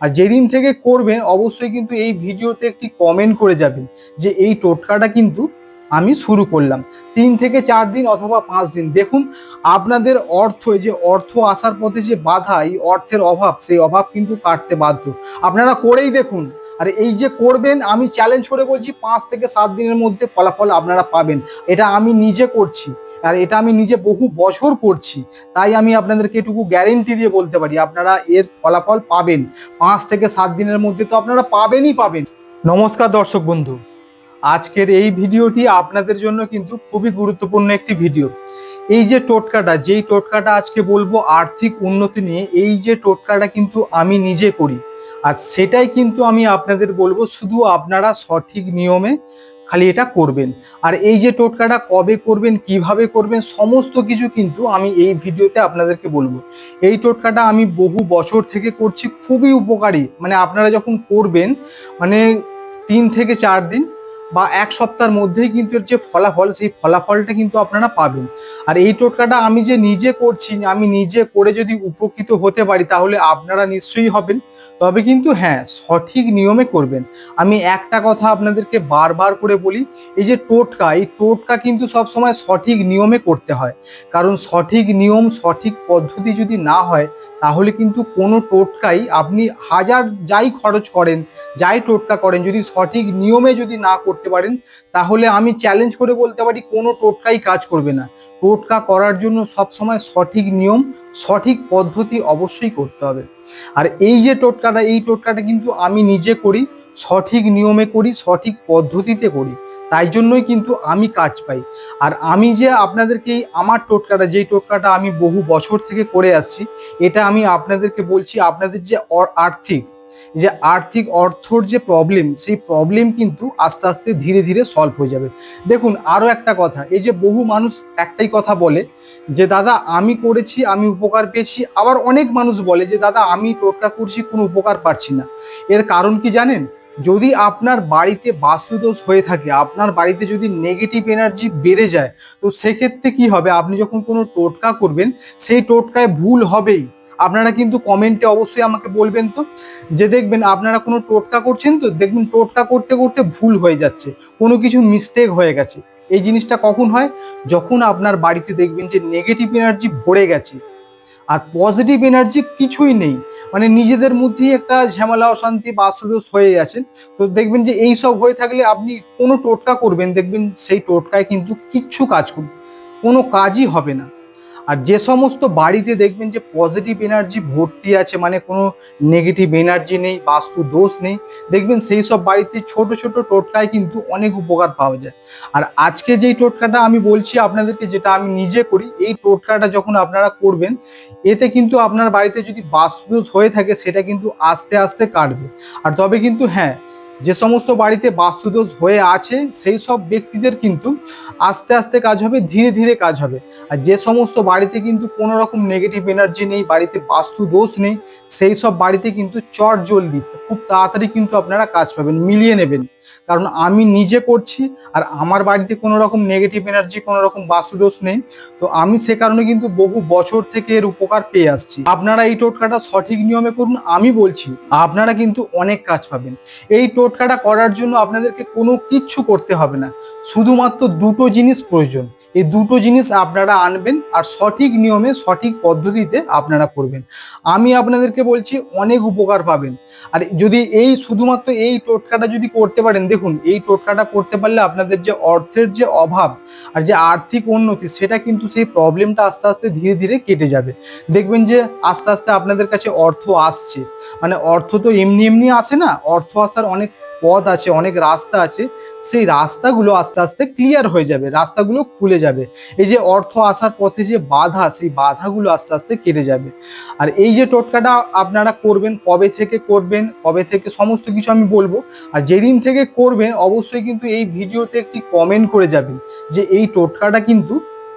আর যেদিন থেকে করবেন, অবশ্যই কিন্তু এই ভিডিওতে একটি কমেন্ট করে যাবেন যে এই টোটকাটা কিন্তু আমি শুরু করলাম। তিন থেকে চার দিন অথবা পাঁচ দিন। দেখুন, আপনাদের অর্থ যে অর্থ আসার পথে যে বাধা, এই অর্থের অভাব, সেই অভাব কিন্তু কাটতে বাধ্য। আপনারা করেই দেখুন। আর এই যে করবেন, আমি চ্যালেঞ্জ করে বলছি, পাঁচ থেকে সাত দিনের মধ্যে ফলাফল আপনারা পাবেন। এটা আমি নিজে করছি। আর এটা আমি নিজে বহু বছর করছি, তাই আমি আপনাদেরকে এটুকু গ্যারেন্টি দিয়ে বলতে পারি, আপনারা এর ফলাফল পাবেন। পাঁচ থেকে সাত দিনের মধ্যে তো আপনারা পাবেনই পাবেন। নমস্কার দর্শক বন্ধু, আজকের এই ভিডিওটি আপনাদের জন্য কিন্তু খুবই গুরুত্বপূর্ণ একটি ভিডিও। এই যে টোটকাটা, যেই টোটকাটা আজকে বলব আর্থিক উন্নতি নিয়ে, এই যে টোটকাটা কিন্তু আমি নিজে করি। আর সেটাই কিন্তু আমি আপনাদের বলব, শুধু আপনারা সঠিক নিয়মে খালি এটা করবেন। আর এই যে টোটকাটা কবে করবেন, কীভাবে করবেন, সমস্ত কিছু কিন্তু আমি এই ভিডিওতে আপনাদেরকে বলব। এই টোটকাটা আমি বহু বছর থেকে করছি, খুবই উপকারী। মানে আপনারা যখন করবেন মানে তিন থেকে চার দিন বা এক সপ্তাহের মধ্যেই কিন্তু এর যে ফলাফল, সেই ফলাফলটা কিন্তু আপনারা পাবেন। আর এই টোটকাটা আমি যে নিজে করছি, আমি নিজে করে যদি উপকৃত হতে পারি, তাহলে আপনারা নিশ্চয়ই হবেন। তবে কিন্তু হ্যাঁ সঠিক নিয়মে করবেন। আমি একটা কথা আপনাদেরকে বারবার করে বলি, এই যে টোটকা, এই টোটকা কিন্তু সব সময় সঠিক নিয়মে করতে হয়। কারণ সঠিক নিয়ম, সঠিক পদ্ধতি যদি না হয়, তাহলে কিন্তু কোনো টোটকাই আপনি হাজার যাই খরচ করেন, যাই টোটকা করেন, যদি সঠিক নিয়মে যদি না করতে পারেন, তাহলে আমি চ্যালেঞ্জ করে বলতে পারি কোনো টোটকাই কাজ করবে না। টোটকা করার জন্য সবসময় সঠিক নিয়ম, সঠিক পদ্ধতি অবশ্যই করতে হবে। আর এই যে টোটকাটা, এই টোটকাটা কিন্তু আমি নিজে করি, সঠিক নিয়মে করি, সঠিক পদ্ধতিতে করি। তাই জন্যই কিন্তু আমি কাজ পাই। আর আমি যে আপনাদেরকে আমার টোটকাটা, যেই টোটকাটা আমি বহু বছর থেকে করে আসছি, এটা আমি আপনাদেরকে বলছি, আপনাদের যে আর্থিক যে আর্থিক অর্থর যে প্রবলেম সেই প্রবলেম কিন্তু আস্তে আস্তে ধীরে ধীরে সলভ হয়ে যাবে। দেখুন আরও একটা কথা, এই যে বহু মানুষ একটাই কথা বলে যে, দাদা, আমি করেছি, আমি উপকার পেয়েছি। আবার অনেক মানুষ বলে যে, দাদা, আমি টোটকা করছি, কোনো উপকার পাচ্ছি না। এর কারণ কি জানেন? যদি আপনার বাড়িতে বাস্তুদোষ হয়ে থাকে, আপনার বাড়িতে যদি নেগেটিভ এনার্জি বেড়ে যায়, তো সেক্ষেত্রে কি হবে? আপনি যখন কোনো টোটকা করবেন, সেই টোটকায় ভুল হবেই। আপনারা কিন্তু কমেন্টে অবশ্যই আমাকে বলবেন তো, যে দেখবেন আপনারা কোনো টোটকা করছেন তো, দেখবেন টোটকা করতে করতে ভুল হয়ে যাচ্ছে, কোনো কিছু মিস্টেক হয়ে গেছে। এই জিনিসটা কখন হয়? যখন আপনার বাড়িতে দেখবেন যে নেগেটিভ এনার্জি ভরে গেছে, আর পজিটিভ এনার্জি কিছুই নেই। মানে নিজেদের মধ্যেই একটা ঝামেলা, অশান্তি বা বাস্তুদোষ হয়ে গেছে। তো দেখবেন যে এই সব হয়ে থাকলে আপনি কোনো টোটকা করবেন, দেখবেন সেই টোটকায় কিন্তু কিচ্ছু কাজ করবে, কোনো কাজই হবে না। আর যে সমস্ত বাড়িতে দেখবেন যে পজিটিভ এনার্জি ভর্তি আছে মানে কোনো নেগেটিভ এনার্জি নেই, বাস্তু দোষ নেই, দেখবেন সেই সব বাড়িতে ছোট ছোট টোটকায় কিন্তু অনেক উপকার পাওয়া যায়। আর আজকে যেই টোটকাটা আমি বলছি আপনাদেরকে, যেটা আমি নিজে করি, এই টোটকাটা যখন আপনারা করবেন, এতে কিন্তু আপনার বাড়িতে যদি বাস্তু দোষ হয়ে থাকে, সেটা কিন্তু আস্তে আস্তে কাটবে। আর তবে কিন্তু হ্যাঁ যে সমস্ত বাড়িতে বাস্তুদোষ হয়ে আছে, সেই সব ব্যক্তিদের কিন্তু আস্তে আস্তে কাজ হবে, ধীরে ধীরে কাজ হবে। আর যে সমস্ত বাড়িতে কিন্তু কোনো রকম নেগেটিভ এনার্জি নেই, বাড়িতে বাস্তু দোষ নেই, সেই সব বাড়িতে কিন্তু চট জলদি, খুব তাড়াতাড়ি কিন্তু আপনারা কাজ পাবেন, মিলিয়ে নেবেন। কারণ আমি নিজে করছি আর আমার বাড়িতে কোনো রকম নেগেটিভ এনার্জি কোনো রকম বাসুদোষ নেই। তো আমি সে কারণে কিন্তু বহু বছর থেকে এর উপকার পেয়ে আসছি। আপনারা এই টোটকাটা সঠিক নিয়মে করুন, আমি বলছি, আপনারা কিন্তু অনেক কাজ পাবেন। এই টোটকাটা করার জন্য আপনাদেরকে কোনো কিচ্ছু করতে হবে না। শুধুমাত্র দুটো জিনিস প্রয়োজন। এই দুটো জিনিস আপনারা আনবেন আর সঠিক নিয়মে, সঠিক পদ্ধতিতে আপনারা করবেন। আমি আপনাদেরকে বলছি, অনেক উপকার পাবেন। আর যদি এই শুধুমাত্র এই টোটকাটা যদি করতে পারেন, দেখুন, এই টোটকাটা করতে পারলে আপনাদের যে অর্থের যে অভাব আর যে আর্থিক উন্নতি, সেটা কিন্তু সেই প্রবলেমটা আস্তে আস্তে ধীরে ধীরে কেটে যাবে। দেখবেন যে আস্তে আস্তে আপনাদের কাছে অর্থ আসছে। মানে অর্থ তো এমনি এমনি আসে না, অর্থ আসার অনেক পথ আছে, অনেক রাস্তা আছে, সেই রাস্তাগুলো আস্তে আস্তে ক্লিয়ার হয়ে যাবে, রাস্তাগুলো খুলে যাবে। এই যে অর্থ আসার পথে যে বাধা, সেই বাধাগুলো আস্তে আস্তে কেটে যাবে। আর এই যে টোটকাটা আপনারা করবেন, কবে থেকে করবেন, কবে থেকে সমস্ত কিছু আমি বলব, আর যেদিন থেকে করবেন, অবশ্যই কিন্তু এই ভিডিওতে একটি কমেন্ট করে যাবেন যে এই টোটকাটা কিন্তু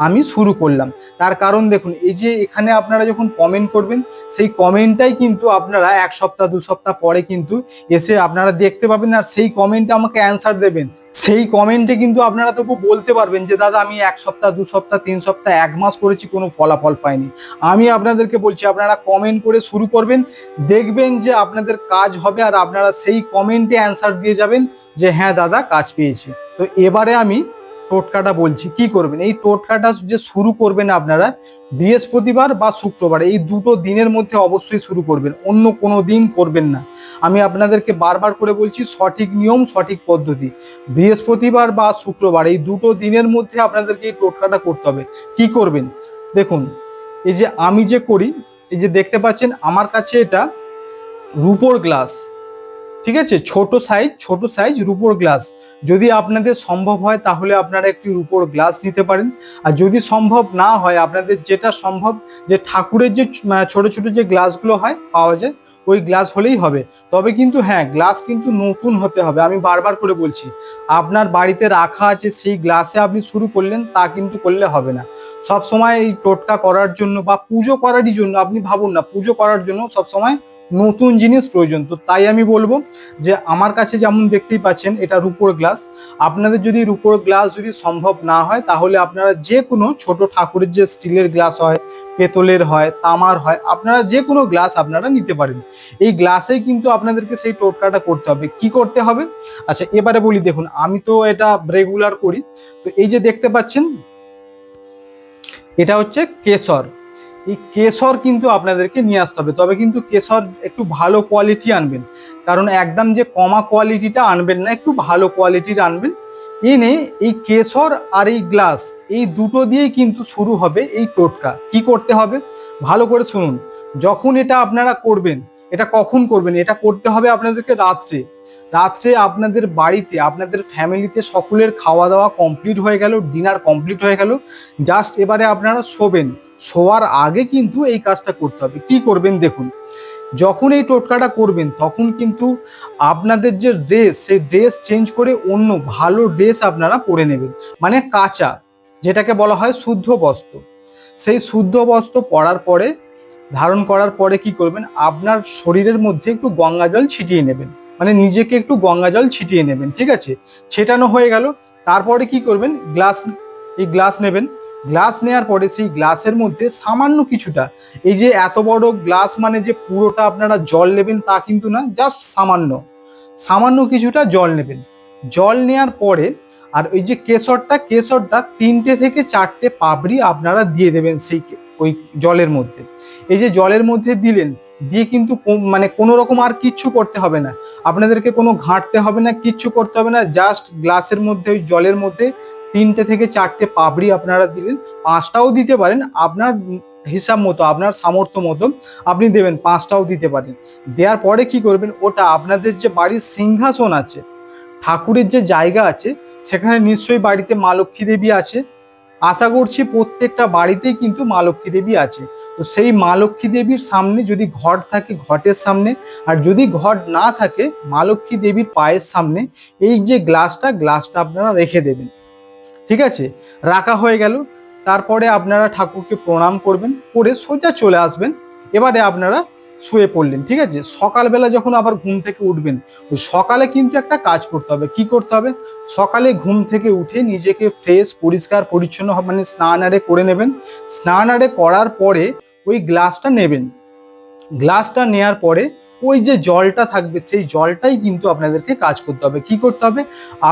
আমি শুরু করলাম। তার কারণ দেখুন, এই যে এখানে আপনারা যখন কমেন্ট করবেন, সেই কমেন্টটাই কিন্তু আপনারা এক সপ্তাহ, দু সপ্তাহ পরে কিন্তু এসে আপনারা দেখতে পাবেন আর সেই কমেন্টে আমাকে অ্যান্সার দেবেন। সেই কমেন্টে কিন্তু আপনারা তবু বলতে পারবেন যে, দাদা, আমি এক সপ্তাহ, দু সপ্তাহ, তিন সপ্তাহ, এক মাস করেছি, কোনো ফলাফল পাইনি। আমি আপনাদেরকে বলছি, আপনারা কমেন্ট করে শুরু করবেন, দেখবেন যে আপনাদের কাজ হবে আর আপনারা সেই কমেন্টে অ্যান্সার দিয়ে যাবেন যে হ্যাঁ দাদা, কাজ পেয়েছি। তো এবারে আমি টোটকাটা বলছি, কি করবেন? এই টোটকাটা যে শুরু করবেন আপনারা বৃহস্পতিবার বা শুক্রবার, এই দুটো দিনের মধ্যে অবশ্যই শুরু করবেন, অন্য কোনো দিন করবেন না। আমি আপনাদেরকে বারবার করে বলছি, সঠিক নিয়ম, সঠিক পদ্ধতি। বৃহস্পতিবার বা শুক্রবার, এই দুটো দিনের মধ্যে আপনাদেরকে এই টোটকাটা করতে হবে। কি করবেন? দেখুন, এই যে আমি যে করি, এই যে দেখতে পাচ্ছেন, আমার কাছে এটা রুপোর গ্লাস। ঠিক আছে? ছোট সাইজ ছোট সাইজ রুপোর গ্লাস যদি আপনাদের সম্ভব হয়, তাহলে আপনারা একটি রুপোর গ্লাস নিতে পারেন। আর যদি সম্ভব না হয়, আপনাদের যেটা সম্ভব, যে ঠাকুরের যে ছোট ছোট যে গ্লাসগুলো হয়, পাওয়া যায়, ওই গ্লাস হলেই হবে। তবে কিন্তু হ্যাঁ গ্লাস কিন্তু নতুন হতে হবে। আমি বারবার করে বলছি, আপনার বাড়িতে রাখা আছে, সেই গ্লাসে আপনি শুরু করলেন, তা কিন্তু করলে হবে না। সব সময় এই টোটকা করার জন্য বা পুজো করারই জন্য, আপনি ভাবুন না, পুজো করার জন্য সব সময় নতুন জিনিস প্রয়োজন। তো তাই আমি বলব যে আমার কাছে যেমন দেখতেই পাচ্ছেন এটা রুপোর গ্লাস। আপনাদের যদি রুপোর গ্লাস যদি সম্ভব না হয়, তাহলে আপনারা যে কোনো ছোট ঠাকুরের যে স্টিলের গ্লাস হয়, পেতলের হয়, তামার হয়, আপনারা যে কোনো গ্লাস আপনারা নিতে পারেন। এই গ্লাসেই কিন্তু আপনাদেরকে সেই টোটকাটা করতে হবে। কি করতে হবে? আচ্ছা এবারে বলি দেখুন, আমি তো এটা রেগুলার করি। তো এই যে দেখতে পাচ্ছেন, এটা হচ্ছে কেশর। এই কেশর কিন্তু আপনাদেরকে নিয়ে আসতে হবে। তবে কিন্তু কেশর একটু ভালো কোয়ালিটি আনবেন। কারণ একদম যে কমা কোয়ালিটিটা আনবেন না, একটু ভালো কোয়ালিটির আনবেন। এনে এই কেশর আর এই গ্লাস এই দুটো দিয়েই কিন্তু শুরু হবে এই টোটকা। কি করতে হবে? ভালো করে শুনুন। যখন এটা আপনারা করবেন, এটা কখন করবেন? এটা করতে হবে আপনাদেরকে রাত্রে। রাত্রে আপনাদের বাড়িতে, আপনাদের ফ্যামিলিতে সকলের খাওয়া দাওয়া কমপ্লিট হয়ে গেল ডিনার কমপ্লিট হয়ে গেল। জাস্ট এবারে আপনারা শোবেন। শোয়ার আগে কিন্তু এই কাজটা করতে হবে। কি করবেন দেখুন, যখন এই টোটকাটা করবেন, তখন কিন্তু আপনাদের যে ড্রেস সেই ড্রেস চেঞ্জ করে অন্য ভালো ড্রেস আপনারা পরে নেবেন। মানে কাঁচা, যেটাকে বলা হয় শুদ্ধ বস্ত্র। সেই শুদ্ধ বস্ত্র পরার পরে, ধারণ করার পরে কি করবেন, আপনার শরীরের মধ্যে একটু গঙ্গা জল ছিটিয়ে নেবেন। মানে নিজেকে একটু গঙ্গা জল ছিটিয়ে নেবেন, ঠিক আছে? ছেটানো হয়ে গেল, তারপরে কি করবেন গ্লাস এই গ্লাস নেবেন। গ্লাস নেওয়ার পরে সেই গ্লাসের মধ্যে সামান্য কিছুটা, এই যে এত বড় গ্লাস মানে যে পুরোটা আপনারা জল নেবেন তা কিন্তু না জাস্ট সামান্য সামান্য কিছুটা জল নেবেন। জল নেওয়ার পরে আর ওই যে কেশরটা কেশরটা তিনটে থেকে চারটে পাপড়ি আপনারা দিয়ে দেবেন সেই ওই জলের মধ্যে। এই যে জলের মধ্যে দিলেন, দিয়ে কিন্তু মানে কোনো রকম আর কিচ্ছু করতে হবে না। আপনাদেরকে কোনো ঘাঁটতে হবে না, কিচ্ছু করতে হবে না জাস্ট গ্লাসের মধ্যে, ওই জলের মধ্যে তিনটে থেকে চারটে পাপড়ি আপনারা দিলেন পাঁচটাও দিতে পারেন। আপনার হিসাব মতো, আপনার সামর্থ্য মতো আপনি দেবেন, পাঁচটাও দিতে পারেন। দেওয়ার পরে কি করবেন, ওটা আপনাদের যে বাড়ির সিংহাসন আছে, ঠাকুরের যে জায়গা আছে, সেখানে নিশ্চয়ই বাড়িতে মা লক্ষ্মী দেবী আছে। আশা করছি প্রত্যেকটা বাড়িতেই কিন্তু মা লক্ষ্মী দেবী আছে। তো সেই মা লক্ষ্মী দেবীর সামনে যদি ঘট থাকে, ঘটের সামনে, আর যদি ঘট না থাকে, মা লক্ষ্মী দেবীর পায়ের সামনে, এই যে গ্লাসটা গ্লাসটা আপনারা রেখে দেবেন। ঠিক আছে? রাখা হয়ে গেল। তারপরে আপনারা ঠাকুরকে প্রণাম করবেন, করে সোজা চলে আসবেন। এবারে আপনারা শুয়ে পড়লেন, ঠিক আছে? সকালবেলা যখন আবার ঘুম থেকে উঠবেন, ওই সকালে কিন্তু একটা কাজ করতে হবে। কি করতে হবে? সকালে ঘুম থেকে উঠে নিজেকে ফ্রেশ পরিষ্কার, পরিচ্ছন্ন মানে স্নান আরে করে নেবেন। স্নান আরে করার পরে ওই গ্লাসটা নেবেন। গ্লাসটা নেয়ার পরে ওই যে জলটা থাকবে, সেই জলটাই কিন্তু আপনাদেরকে কাজ করতে হবে। কি করতে হবে?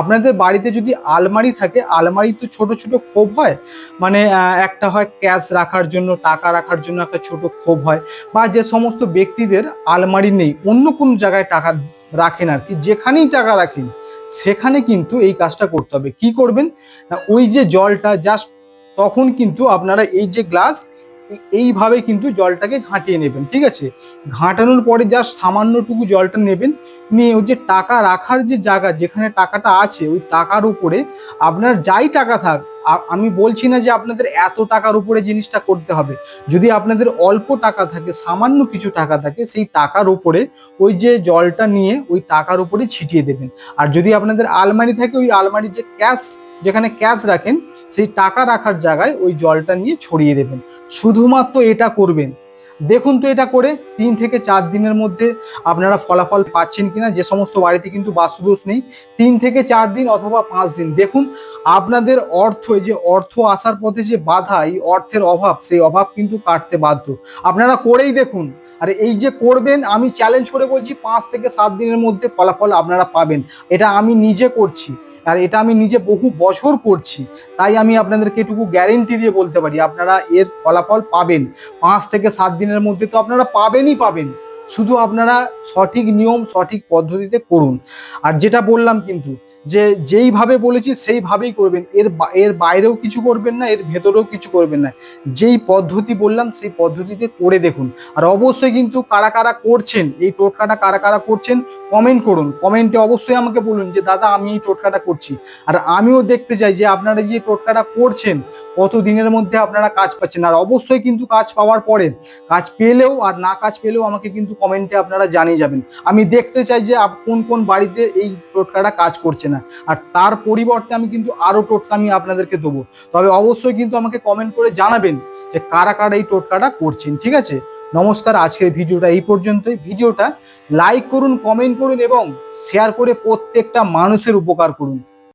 আপনাদের বাড়িতে যদি আলমারি থাকে আলমারি তো ছোট ছোট খোপ হয় মানে একটা হয় ক্যাশ রাখার জন্য, টাকা রাখার জন্য একটা ছোট খোপ হয়, বা যে সমস্ত ব্যক্তিদের আলমারি নেই, অন্য কোনো জায়গায় টাকা রাখেন আর কি, যেখানেই টাকা রাখেন, সেখানে কিন্তু এই কাজটা করতে হবে। কি করবেন? ওই যে জলটা জাস্ট তখন কিন্তু আপনারা এই যে গ্লাস এইভাবে কিন্তু জলটাকে ঘাঁটিয়ে নেবেন, ঠিক আছে? ঘাঁটানোর পরে যা সামান্যটুকু জলটা নেবেন, নিয়ে ওই যে টাকা রাখার যে জায়গা, যেখানে টাকাটা আছে, ওই টাকার উপরে আপনার যাই টাকা থাক আমি বলছি না যে আপনাদের এত টাকার উপরে জিনিসটা করতে হবে। যদি আপনাদের অল্প টাকা থাকে, সামান্য কিছু টাকা থাকে, সেই টাকার উপরে ওই যে জলটা নিয়ে ওই টাকার উপরে ছিটিয়ে দেবেন। আর যদি আপনাদের আলমারি থাকে, ওই আলমারির যে ক্যাশ, যেখানে ক্যাশ রাখেন সেই টাকা রাখার জায়গায় ওই জলটা নিয়ে ছড়িয়ে দেবেন। শুধুমাত্র এটা করবেন। দেখুন তো এটা করে তিন থেকে চার দিনের মধ্যে আপনারা ফলাফল পাচ্ছেন কিনা, যে সমস্ত বাড়িতে কিন্তু বাস্তুদোষ নেই, তিন থেকে চার দিন অথবা পাঁচ দিন। দেখুন, আপনাদের অর্থ যে অর্থ আসার পথে যে বাধা, এই অর্থের অভাব, সেই অভাব কিন্তু কাটতে বাধ্য। আপনারা করেই দেখুন। আর এই যে করবেন, আমি চ্যালেঞ্জ করে বলছি, পাঁচ থেকে সাত দিনের মধ্যে ফলাফল আপনারা পাবেন। এটা আমি নিজে করছি। আর এটা আমি নিজে বহু বছর করছি, তাই আমি আপনাদেরকে এটুকু গ্যারেন্টি দিয়ে বলতে পারি, আপনারা এর ফলাফল পাবেন। পাঁচ থেকে সাত দিনের মধ্যে তো আপনারা পাবেনই পাবেন, শুধু আপনারা সঠিক নিয়ম, সঠিক পদ্ধতিতে করুন। আর যেটা বললাম কিন্তু যে যেইভাবে বলেছি সেইভাবেই করবেন। এর এর বাইরেও কিছু করবেন না, এর ভেতরেও কিছু করবেন না। যেই পদ্ধতি বললাম, সেই পদ্ধতিতে করে দেখুন। আর অবশ্যই কিন্তু কারা কারা করছেন, এই টোটকাটা কারা কারা করছেন কমেন্ট করুন। কমেন্টে অবশ্যই আমাকে বলুন যে, দাদা, আমি এই টোটকাটা করছি। আর আমিও দেখতে চাই যে, আপনারা যে টোটকাটা করছেন কত দিনের মধ্যে আপনারা কাজ পাচ্ছেন। আর অবশ্যই কিন্তু কাজ পাওয়ার পরে, কাজ পেলেও আর না কাজ পেলেও আমাকে কিন্তু কমেন্টে আপনারা জানিয়ে যাবেন। আমি দেখতে চাই যে কোন কোন বাড়িতে এই টোটকাটা কাজ করছে না। আর তার পরিবর্তে আমি কিন্তু আরও টোটকা আমি আপনাদেরকে দেবো। তবে অবশ্যই কিন্তু আমাকে কমেন্ট করে জানাবেন যে কারা কারা এই টোটকাটা করছেন, ঠিক আছে? নমস্কার, আজকের ভিডিওটা এই পর্যন্তই। ভিডিওটা লাইক করুন কমেন্ট করুন এবং শেয়ার করে প্রত্যেকটা মানুষের উপকার করুন।